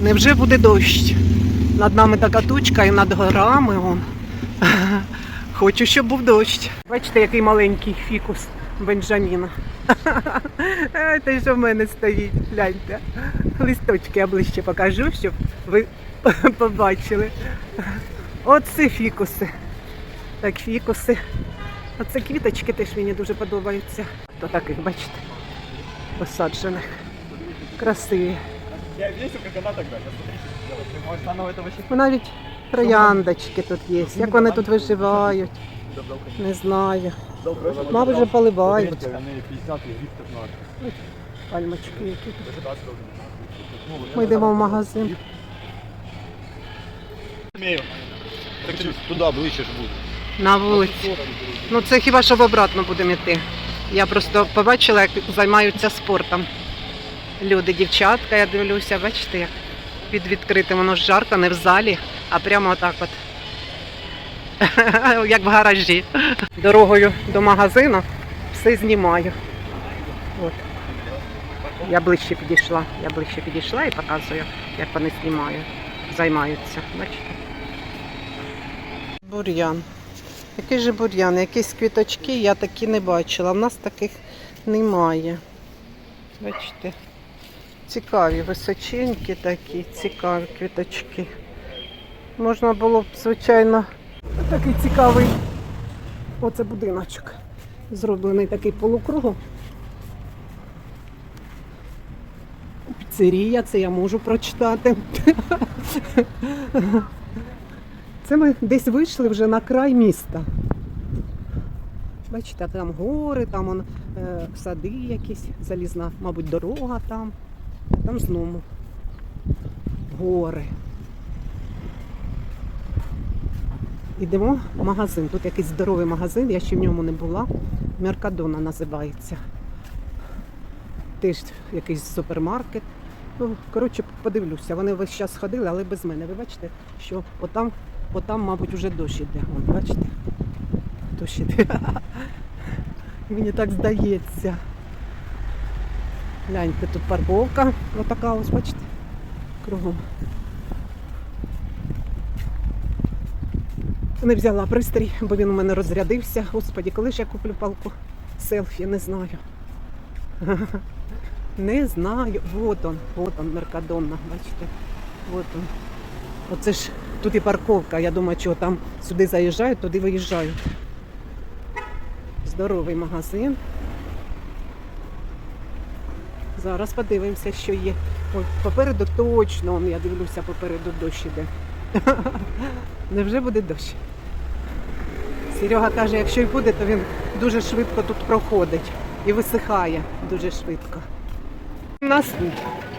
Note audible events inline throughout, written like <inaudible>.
Невже буде дощ? Над нами така тучка і над горами. Он. <laughs> Хочу, щоб був дощ. Бачите, який маленький фікус Бенджаміна. <laughs> Те, що в мене стоїть, гляньте. Листочки я ближче покажу, щоб ви <laughs> побачили. Оце фікуси. Так, фікуси. Оце квіточки теж мені дуже подобаються. То таких, бачите, посаджених. Красиві. Я весил, как она тогда. Сейчас смотрите, что делать. Ты можешь заново это вообще... Ну, Навіть трояндочки тут є. Як вони тут виживають, не знаю. Мабуть, вже поливають. Они 50 и гриф 15. Пальмочки які тут. Даже 20 должны. Ми йдемо в магазин. Умею. Так чуть туда ближе ж будет. На вулиці. Ну це хіба що в обратно будемо йти. Я просто побачила, як займаються спортом. Люди, дівчатка, я дивлюся, бачите, як під відкритим воно ж жарко, не в залі, а прямо отак от. <laughs> Як в гаражі. Дорогою до магазину все знімаю. От. Я ближче підійшла. Я ближче підійшла і показую, як вони знімають, займаються. Бачите? Бур'ян. Який же бур'ян, якісь квіточки я такі не бачила. В нас таких немає. Бачите, цікаві, височенькі такі, цікаві квіточки. Можна було б, звичайно, такий цікавий. Оце будиночок. Зроблений такий полукругом. Піцерія, це я можу прочитати. Це ми десь вийшли вже на край міста. Бачите, там гори, там он, е, сади якісь, залізна, мабуть, дорога там. Там знову гори. Йдемо в магазин. Тут якийсь здоровий магазин, я ще в ньому не була. Меркадона називається. Теж якийсь супермаркет. Ну, коротше, подивлюся. Вони весь час ходили, але без мене. Ви бачите, що отам, отам, мабуть, уже дощ іде. Вон, бачите? Дощ іде. <laughs> Мені так здається. Гляньте, тут парковка. Отака ось, бачите, кругом. Не взяла пристрій, бо він у мене розрядився. Господі, коли ж я куплю палку селфі, не знаю. <laughs> Не знаю. Вот он, вот он, Меркадонна, бачите. Вот он. Оце ж тут і парковка. Я думаю, що там сюди заїжджають, туди виїжджають. Здоровий магазин. Зараз подивимося, що є. Ой, попереду точно, я дивлюся, попереду дощ іде. <laughs> Невже буде дощ? Серега каже, якщо й буде, то він дуже швидко тут проходить і висихає дуже швидко. У нас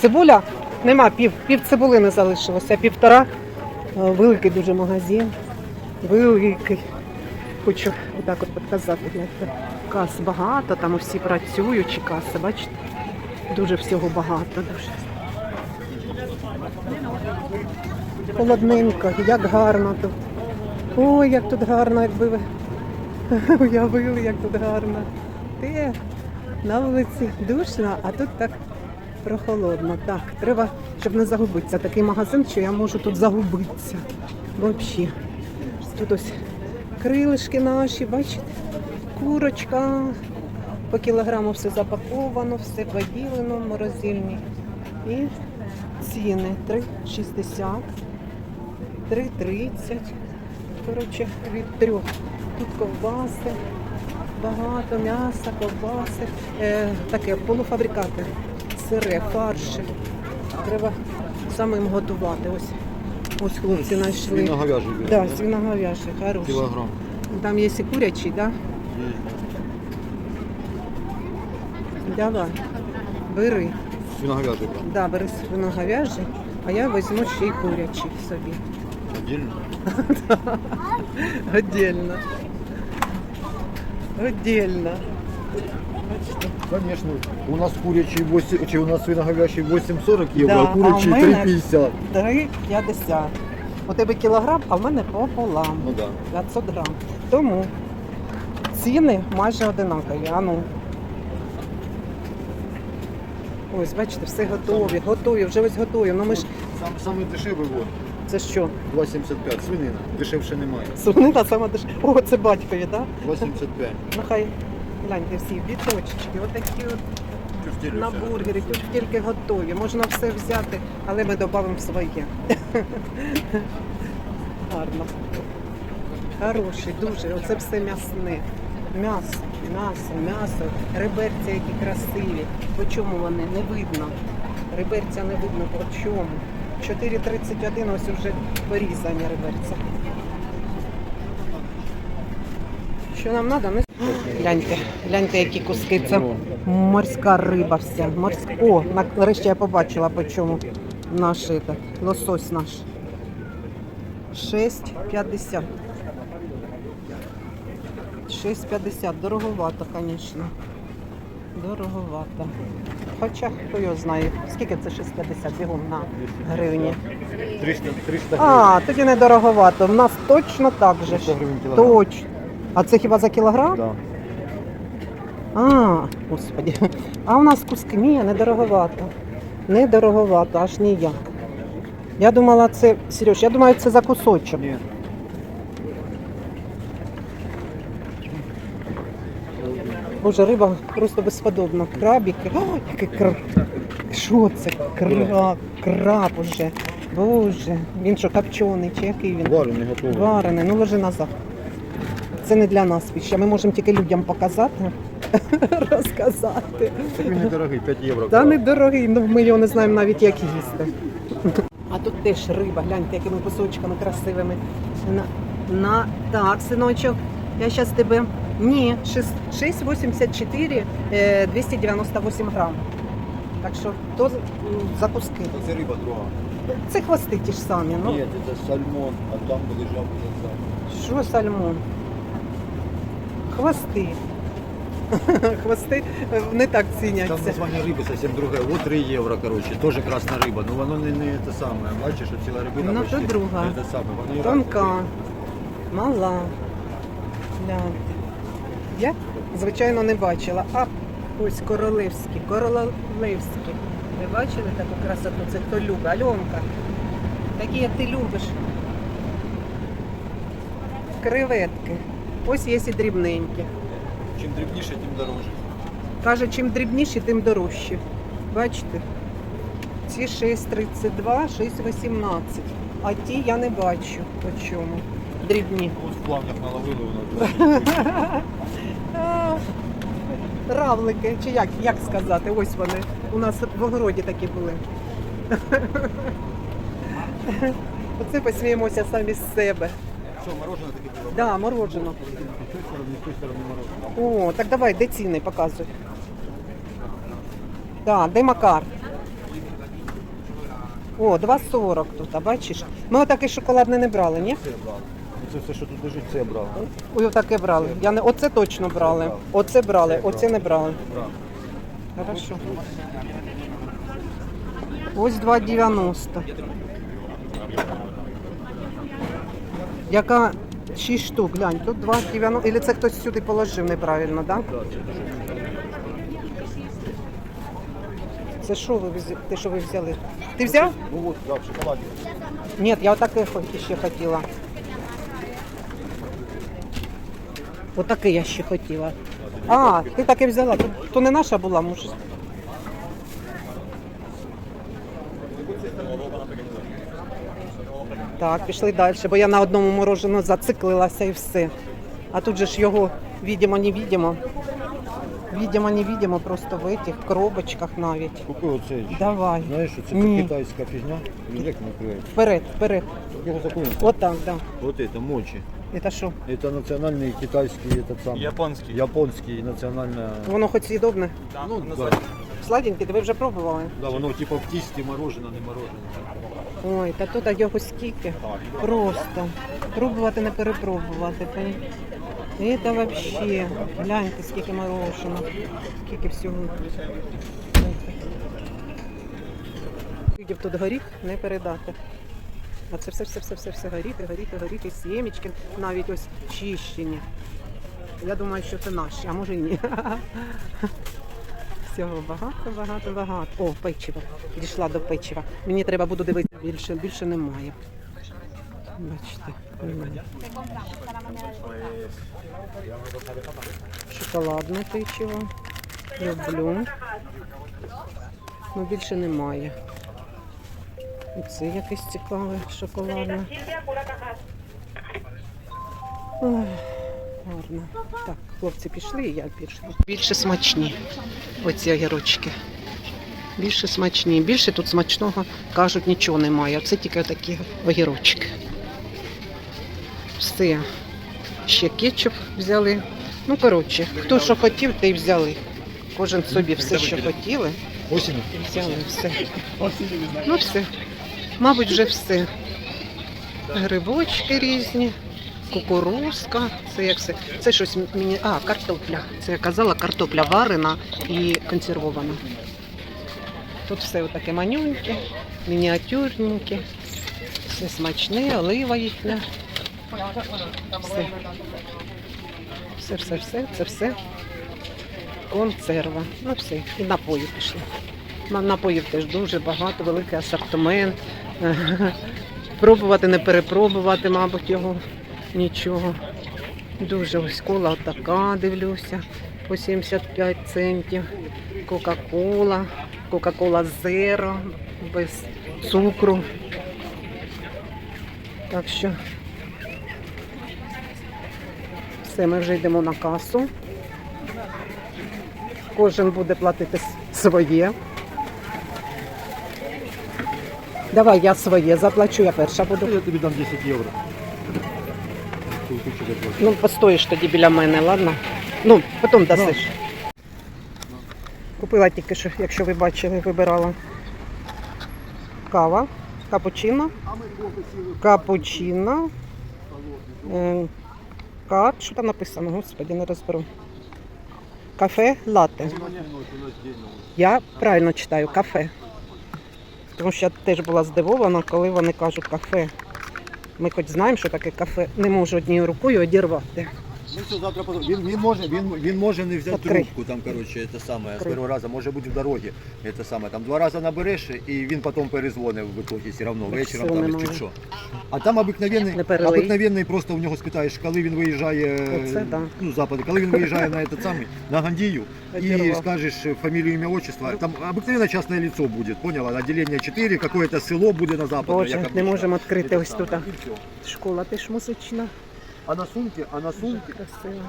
цибуля нема, пів, пів цибулини залишилося, півтора. Е, Великий дуже магазин. Великий. Хочу отак от показати. Кас багато, там усі працюючі каси, бачите? Дуже всього багато. Дуже. Холодненько, як гарно тут. Ой, як тут гарно, якби ви <laughs> уявили, як тут гарно. Ти на вулиці душно, а тут так прохолодно. Так, треба, щоб не загубитися. Такий магазин, що я можу тут загубитися. Взагалі. Тут ось крилишки наші, бачите? Курочка. По кілограму все запаковано, все поділено в морозильні. І ціни 3,60, 3,30. Коротше, від трьох. Тут ковбаси, багато м'яса, ковбаси, е, таке полуфабрикати, сире, фарші. Треба самим готувати. Ось, ось хлопці знайшли. Свиноговяжий. Да, свиноговяжий, хороший. Килограмм. Там є і курячий, да? Давай, бери. Свиноговяжий. Да, бери свиноговяжий, а я візьму ще й курячий собі. Отдельно? <laughs> Отдельно. Отдельно. Конечно. У нас курячий 8, чи у нас свиноговяжий 8,40 євро, Да, а курячий мене- 3,50. 3,50. У тебе кілограм, а в мене пополам. Ну да. 500 грам. Тому ціни майже одинакові. А ну. Ось, бачите, все готові, готові, вже ось готові. Ну ми ж Сам, саме дешевий вот, Це що? 2,75, свинина, дешевше немає. Сувнина сама деш... О, це батькові, так? Да? 2,75. Ну хай гляньте всі біточечки, отакі от Тюфтелю на все. бургери, тут тільки готові. Можна все взяти, але ми додамо своє. <laughs> Гарно. Хороший, дуже. Оце все м'ясне. М'ясо, м'ясо, м'ясо. Реберця, які красиві. По чому вони? Не видно. Реберця не видно по чому. 4,31 ось вже порізані реберця. Що нам треба? Ми... Гляньте, гляньте, які куски. Це морська риба вся. Морська. О, нарешті я побачила, по чому наш лосось наш. 6,50. 6,50. Дороговато, звісно. Дороговато. Хоча хто його знає, скільки це 6,50 бігом на гривні. 300, 300 гривень. А, тоді не дороговато. В нас точно так же. 300 ж. гривень кілограм. Точно. А це хіба за кілограм? Да. А, господи. А у нас куски. Ні, не дороговато. Не дороговато, аж ніяк. Я думала, це. Сереж, я думаю, це за кусочок. Ні. Боже, риба просто безподобна. Крабіки. О, який краб. Що це? Краб, краб уже. Боже, він що, копчений чи який він? Варений готовий. Варене, ну ложи назад. Це не для нас піща. Ми можемо тільки людям показати, <laughs> розказати. Так він недорогий, 5 євро. Та недорогий, ну ми його не знаємо навіть як їсти. А тут теж риба, гляньте, якими кусочками красивими. На, на... Так, синочок, я зараз тебе. Ні, 6,84, е, 298 грам. Так що то м, за куски. Це риба друга. Це хвости ті ж самі. Ну, Ні, це сальмон, а там буде жаба. Що сальмон? Хвости. <laughs> Хвости е, не так Там ціняться. названня риби зовсім друге. Вот 3 євро, коротше. Теж красна риба. Ну воно не, не те саме. Бачиш, що ціла рибина Ну, то друга. Не те саме. Тонка, мала. Гляньте. Я, звичайно, не бачила. А ось королевські, королевські. Ви бачили таку красоту? Це хто любить? Альонка. Такі, як ти любиш. Креветки. Ось є і дрібненькі. Чим дрібніше, тим дорожче. Каже, чим дрібніші, тим дорожчі. Бачите? Ці 6,32, 6,18. А ті я не бачу по чому. Дрібні. Ось в плавнях наловили воно. <laughs> Равлики, чи як, як сказати, ось вони. У нас в огороді такі були. Оце посміємося самі з себе. Що, морожене таке було? Да, морожено. О, так давай, де ціни показуй. Да, де Макар? О, 2,40 тут, а бачиш? Ми отакий шоколадний не брали, ні? Це все, що тут лежить, це я брав. Ой, отаке брали. Я не... Оце точно брали. Оце брали, оце не брали. Брав. Хорошо. Ось 2,90. Яка 6 штук, глянь, тут 2,90. Или це хтось сюди положив неправильно, так? Да? Це що ви взяли? Те, що ви взяли? Ти взяв? Ну от, да, в шоколаді. Ні, я отаке ще хотіла. Отаке я ще хотіла. А, ти таке взяла. То, то не наша була, може. Так, пішли далі, бо я на одному мороженому зациклилася і все. А тут же ж його відомо, невідомо. Відомо, невідомо, просто в этих коробочках навіть. Купи оцей. Давай. Знаєш, що це Ні. китайська фігня? Як накриває. Вперед, вперед. Його закуємо. Отак, да. Вот это мочи. Это що? Это национальный китайский, этот самый. Японський. Японский национально. Воно хоч з'їдобне. Ну, да. Сладеньке, ти ви вже пробували? Да, воно типа в тісті морожене, не морожене. Ой, та тут його скільки. Просто. Пробувати не перепробувати. Та- І це взагалі. Гляньте, скільки мороженого. Скільки всього. Скільки б тут горіх не передати. А це все, все, все, все, все горіхи, горіхи, горіхи, сімечки, навіть ось чищені. Я думаю, що це наші, а може ні. <laughs> всього, багато, багато, багато. О, печиво. Дійшла до печива. Мені треба буду дивитися більше, більше немає. Бачите, немає. Шоколадне печиво. Люблю. Ну більше немає. І це якесь цікаве шоколадне. Ой, гарно. Так, хлопці пішли, і я пішла. Більше смачні оці огірочки. Більше смачні. Більше тут смачного, кажуть, нічого немає. Це тільки такі огірочки. Все. Ще кетчуп взяли. Ну, коротше, хто що хотів, те й взяли. Кожен собі все, що хотіли, Осінь. взяли все. Ну все. Мабуть, вже все. Грибочки різні, кукурузка. Це як все. Це щось мені. А, картопля. Це я казала, картопля варена і консервована. Тут все отаке манюньке, мініатюрненьке, все смачне, олива їхня. Все. Все, все, все, це все. Консерва. Ну все, і напої пішли. Напоїв теж дуже багато, великий асортимент. <laughs> Пробувати, не перепробувати, мабуть, його нічого. Дуже ось кола така, дивлюся, по 75 центів. Кока-кола, Кока-кола Зеро, без цукру. Так що все, ми вже йдемо на касу. Кожен буде платити своє. Давай я своє заплачу, я перша буду. Я тобі дам 10 євро. Ну, постоїш тоді біля мене, ладно? Ну, потім дасиш. Купила тільки що, якщо ви бачили, вибирала. Кава, капучино, капучино, е, кат, що там написано, господи, не розберу. Кафе латте. Я правильно читаю кафе. Тому що я теж була здивована, коли вони кажуть кафе. Ми хоч знаємо, що таке кафе. Не можу однією рукою одірвати. Ну все, завтра потом. Він, він, може, він, він може не взяти Відкрий. трубку, там, короче, це саме, з Відкрий. першого разу, може бути в дорогі, це саме, там два рази набереш, і він потім перезвонив в итоге все равно, Так вечором сил там, немає. чи що. А там обикновенний, Не перелий. обикновенний просто у нього спитаєш, коли він виїжджає, Оце да. ну, з западу, коли він виїжджає на этот самий, на Гандію, і Одірвав. скажеш фамілію, ім'я, отчество, там обыкновенно частное лицо буде, поняла, отделение 4, какое-то село буде на западу. Боже, як не обычно. можемо відкрити І ось те тут. саме, і всьо. Школа теж музична. А на сумці, а на Красиво.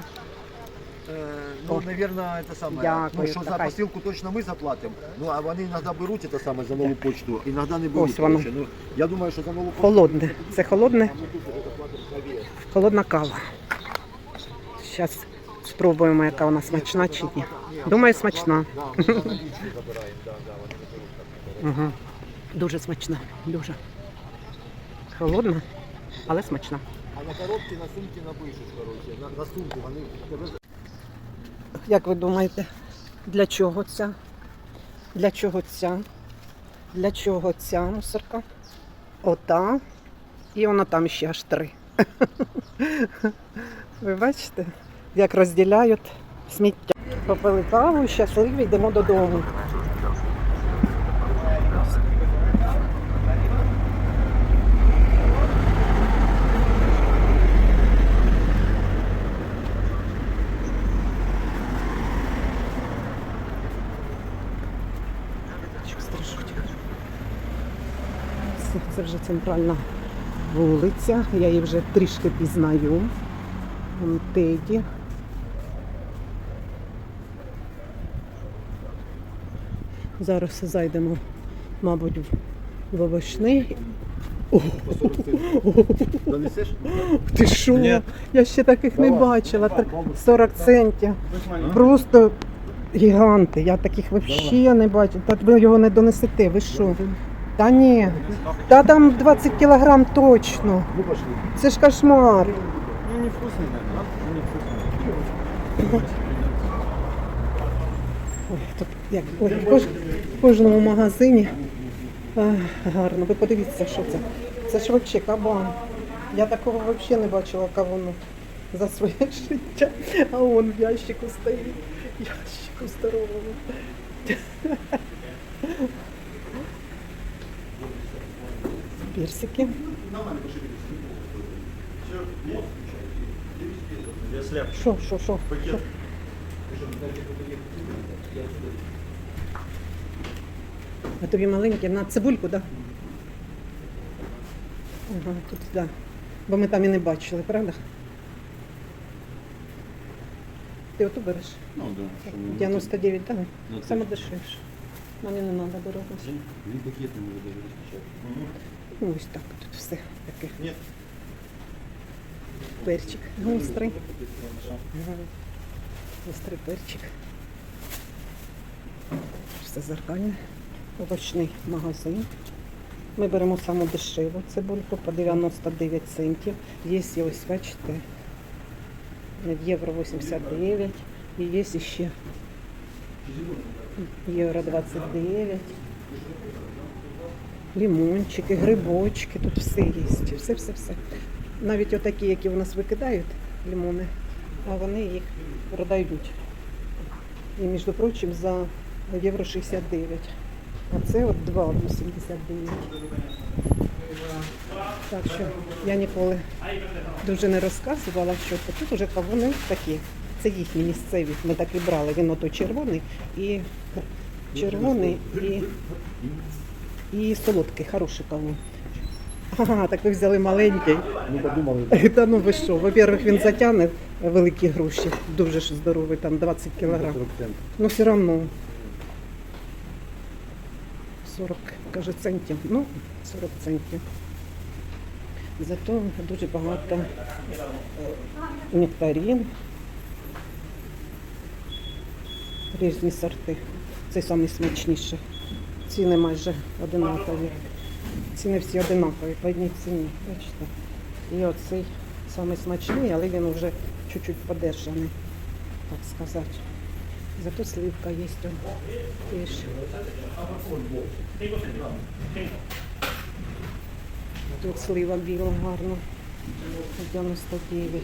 Е, Ну, наверное, это самое. Дякую, ну, що за така. посилку точно ми заплатимо. Ну, а вони іноді беруть це саме за нову почту, іноді не беруть. Ось воно. Ну, я думаю, що за нову почту. Холодне. Це холодне, ми тут холодна кава. Зараз спробуємо, яка вона смачна чи ні. Думаю, смачна. Да, <laughs> ми за налічку забираємо, да, да, вони не беруть так. Угу. Дуже смачна. Дуже. Холодна, але смачна. А на коробці, на сумці напишеш, короче. На, на сумку вони тебе Як ви думаєте, для чого ця? Для чого ця? Для чого ця мусорка? Ота. І вона там ще аж три. <laughs> Ви бачите, як розділяють сміття. Попили каву, щасливі, йдемо додому. Що страшуть. Це, це вже центральна вулиця. Я її вже трішки пізнаю. Вон Теді. Зараз зайдемо, мабуть, в- овочний. О, Донесеш? ти що? Ні. Я ще таких не бачила. Тр- 40 центів. Просто гіганти. Я таких взагалі не бачу. Та ви його не донесете, ви що? Та ні. Та там 20 кілограм точно. Це ж кошмар. Ну, не вкусний, наверное. Ой, тут як ой, кож- в кожному магазині а, гарно. Ви подивіться, що це. Це ж взагалі кабан. Я такого взагалі не бачила кавуну за своє життя. А он в ящику стоїть. Ящику здоровому. Персики. Що, що, що? А тобі маленькі на цибульку, так? Да? Ага, тут, так. Да. Бо ми там і не бачили, правда? Ти оту береш? Ну, да. 99, так? Ну, Саме дешевше. Мені не треба дорого. Він пакет не може даже розпочати. Ну, ось так тут все таке. Перчик гострий. Гострий перчик. Все зеркальне. Овочний магазин. Ми беремо саму дешеву цибульку по 99 центів. Є ось, бачите, євро 89 і є ще євро 29. Лімончики, грибочки, тут все є. Все, все, все. Навіть отакі, які у нас викидають лимони, а вони їх продають. І, між прочим, за євро 69. А це от 2,89. Так що я ніколи дуже не розказувала, що тут уже кавуни такі. Це їхні місцеві. Ми так і брали. Він ото червоний і червоний і, і солодкий, хороший кавун. Ага, так ви взяли маленький. Ну, подумали. Та ну ви що? Во-первых, він затягне великі гроші. Дуже ж здоровий, там 20 кілограм. Ну все одно. 40, каже, центів. Ну, 40 центів. Зато дуже багато е, нектарин. Різні сорти. Це самі смачніші. Ціни майже одинакові. Ціни всі одинакові, по одній ціні. Бачите? І оцей самий смачний, але він вже чуть-чуть подержаний, так сказати. Зато сливка є. Тут слива біла гарна. 99.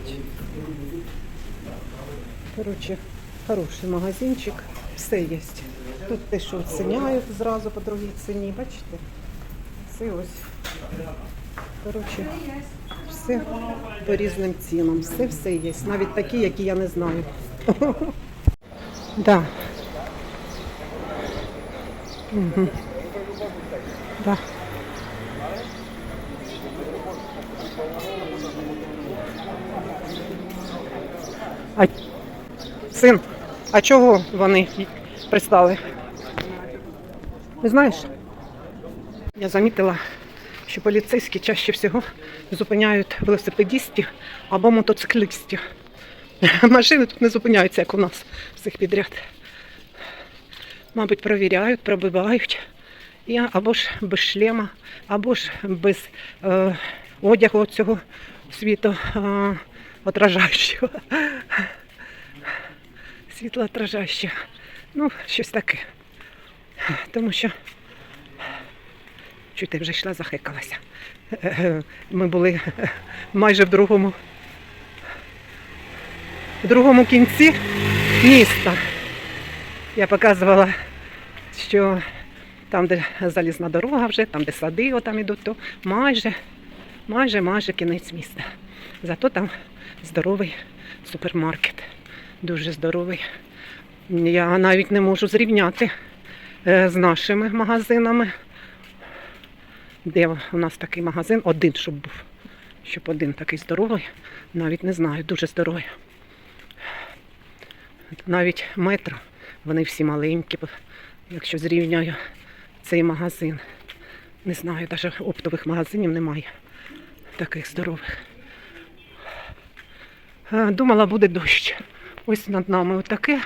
Коротше, хороший магазинчик. Все є. Тут те, що оціняють зразу по другій ціні, бачите? Все ось. Коротше, все по різним цінам. Все все є. Навіть такі, які я не знаю. <laughs> Да. Угу. Да. А... Син, а чого вони пристали? Не знаєш? Я замітила, що поліцейські чаще всього зупиняють велосипедистів або мотоциклістів. Машини тут не зупиняються, як у нас всіх підряд. Мабуть, провіряють, пробивають. І або ж без шлема, або ж без е, одягу цього світу е, отражаючого. Світлоотражаючого. Ну, щось таке. Тому що чути вже йшла, захикалася. Ми були майже в другому, в другому кінці міста. Я показувала, що там, де залізна дорога вже, там, де сади отам ідуть, то майже, майже, майже кінець міста. Зато там здоровий супермаркет. Дуже здоровий. Я навіть не можу зрівняти е, з нашими магазинами. Де у нас такий магазин, один, щоб був. Щоб один такий здоровий, навіть не знаю, дуже здоровий. Навіть метро, вони всі маленькі, якщо зрівняю цей магазин. Не знаю, навіть оптових магазинів немає таких здорових. Е, Думала, буде дощ. Ось над нами отаке.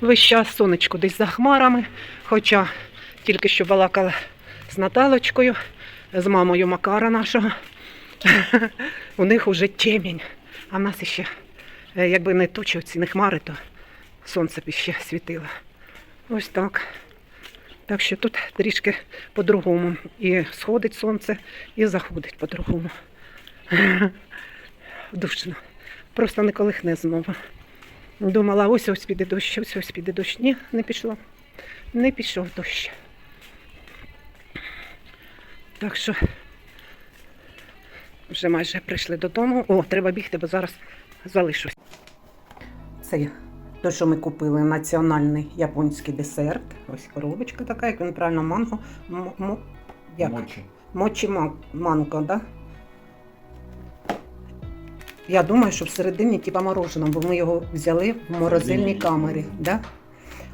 Весь час сонечко десь за хмарами. Хоча тільки що балакала з Наталочкою, з мамою Макара нашого. <laughs> У них уже темінь. А в нас ще, е, якби не тучі, ці не хмари, то сонце б ще світило. Ось так. Так що тут трішки по-другому. І сходить сонце, і заходить по-другому. <laughs> Душно. Просто не колихне знову. Думала, ось ось піде дощ, ось ось піде дощ. Ні, не пішло. не пішов дощ. Так що вже майже прийшли додому. О, треба бігти, бо зараз залишусь. Це те, що ми купили національний японський десерт. Ось коробочка така, як він правильно манго. М- м- як? Мочі. Мочі ман- манго, да? Я думаю, що всередині типа мороженого, бо ми його взяли в морозильній камері. Да?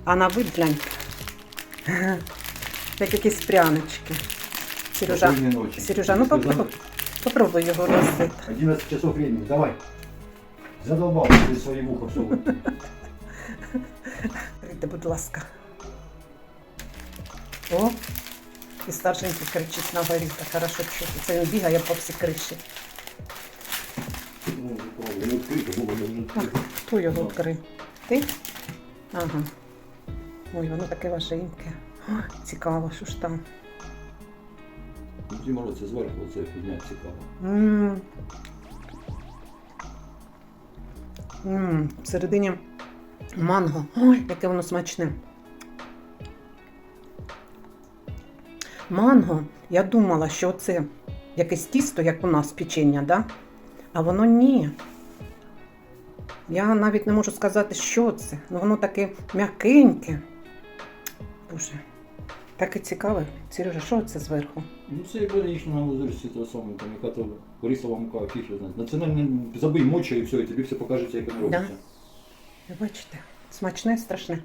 А на вид глянь. <laughs> Як якісь прянички. Сережа. Сережа, ну попробуй, попробуй його розвити. 11 часов времени, давай. Задолбал ты свои вуха всовывать. Відкрийте, будь ласка. О, і старшенький кричить на горі, так хорошо чути. Це він бігає по всій криші. Вова, я уже А, открыто. хто його відкрив? Ти? Ага. Ой, воно таке важеньке. О, цікаво, що ж там. Ну, ти мороз, це зверху, оце фігня цікава. М. М, Всередині манго. Ой, яке воно смачне. Манго, я думала, що це якесь тісто, як у нас печення, да? А воно ні. Я навіть не можу сказати, що це. Ну, воно таке м'якеньке. Боже, таке цікаве. Сережа, що це зверху? Ну, це їхня узорці того самого, там, яка то рисова мука, фіг знає. Національний, забий моча і все, і тобі все покажеться, як воно Да. робиться. Ви бачите, смачне, страшне.